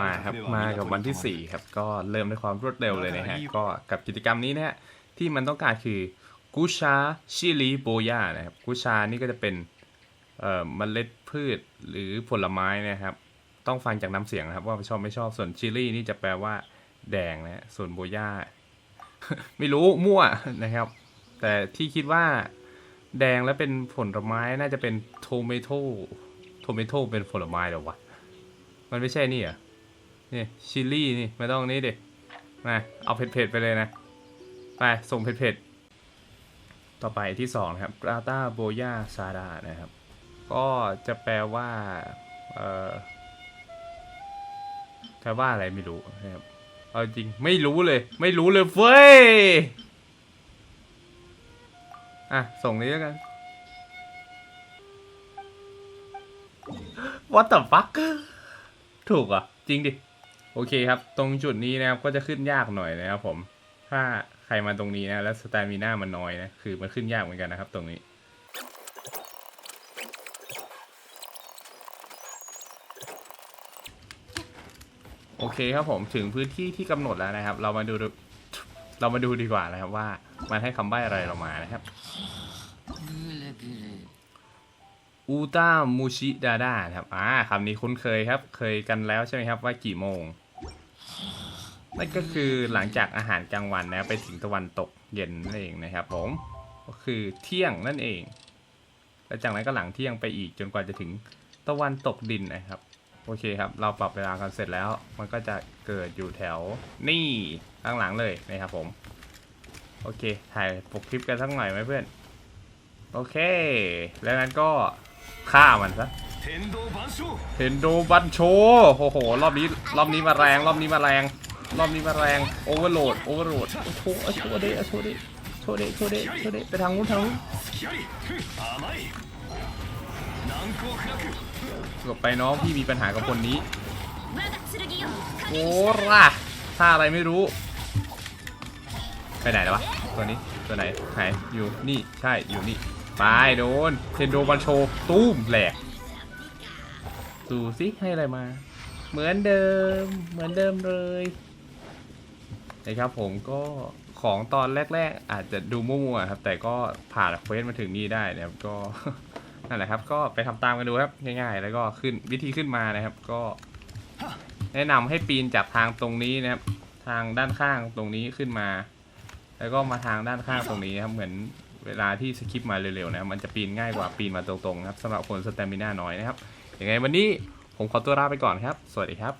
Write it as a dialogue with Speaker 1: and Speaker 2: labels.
Speaker 1: มาครับมากับวันที่ 4 ครับ ก็เริ่มด้วยความรวดเร็วเลยนะฮะ ก็กับกิจกรรมนี้นะฮะ ที่มันต้องการคือกุชาชิลีโบยานะครับกุชานี่ก็จะเป็นเอ่อมเมล็ดพืชหรือผลไม้นะครับ ต้องฟังจากน้ำเสียงครับ ว่าชอบไม่ชอบส่วนชิลี่นี่จะแปลว่า แดงนะส่วนโบยาไม่รู้มั่วนะครับ แต่ที่คิดว่าแดงแล้วเป็นผลไม้น่าจะเป็นโทเมโตโทเมโตเป็นผลไม้หรอวะ มันไม่ใช่นี่เหรอนี่ชิลลี่นี่ไม่ต้องนี่ดิมาเอาเผ็ดๆไปเลยนะ ไปส่งเผ็ดๆ ต่อไปที่สองนะครับกราตาโบยาซาดานะครับ ก็จะแปลว่า เอ่อแปลว่าอะไรไม่รู้นะครับเอาจริงไม่รู้เลย ไม่รู้เลยเฟ้ยอะ ส่งนี้แล้วกัน What the fuck ถูกอะจริงดิ โอเคครับ ตรงจุดนี้นะครับก็จะขึ้นยากหน่อยนะครับผม ถ้าใครมาตรงนี้นะ แล้วสแตามิน่ามันน้อยนะ คือมันขึ้นยากเหมือนกันนะครับ ตรงนี้ โอเคครับผมถึงพื้นที่ที่กำหนดแล้วนะครับ เรามาดูเรามาดูดีกว่านะครับว่ามันให้คำใบ้อะไรเรามานะครับ อูต้ามูชิดาดาครับอ่าคำนี้คุ้นเคยครับ เคยกันแล้วใช่ไหมครับว่ากี่โมง นั่นก็คือหลังจากอาหารกลางวันนะไปถึงตะวันตกเย็นนั่นเองนะครับผม ก็คือเที่ยงนั่นเอง แล้วจากนั้นก็หลังเที่ยงไปอีกจนกว่าจะถึงตะวันตกดินนะครับ โอเคครับ เราปรับเวลากันเสร็จแล้ว มันก็จะเกิดอยู่แถวนี่ข้างหลังเลยนะครับผม โอเค ถ่ายปกคลิปกันสักหน่อยไหมเพื่อน โอเค แล้วนั้นก็ ฆ่ามันซะเห็นดูบันโชโอ้โห รอบนี้ รอบนี้มาแรง รอบนี้มาแรง รอบนี้มาแรง โอเวอร์โหลด โอเวอร์โหลด โอ้โหโชเดโชเดโชเดโชเดโชเดไปทางนู้นทางนู้นหลบไปน้องพี่มีปัญหากับคนนี้ โอ้ร่าถ้าอะไรไม่รู้ ไปไหนแล้ววะ ตัวนี้ ตัวไหนหายอยู่นี่ ใช่ อยู่นี่ ไปโดนเทนโดบันโชตุ้มแหลกดูสิให้อะไรมา เหมือนเดิม เหมือนเดิมเลยนะครับผมก็ของตอนแรก ๆ อาจจะดูมั่วๆครับ แต่ก็ผ่านเควสมาถึงนี่ได้นะครับก็นั่นแหละครับ ก็ไปทำตามกันดูครับง่ายๆ แล้วก็ขึ้นวิธีขึ้นมานะครับ ก็ แนะนำให้ปีนจากทางตรงนี้นะครับ ทางด้านข้างตรงนี้ขึ้นมา แล้วก็มาทางด้านข้างตรงนี้นะครับเหมือน เวลาที่สคิปมาเร็วๆนะมันจะปีนง่ายกว่าปีนมาตรงๆครับสำหรับคนสเตมิน่าน้อยนะครับยังไงวันนี้ผมขอตัวลาไปก่อนครับ สวัสดีครับ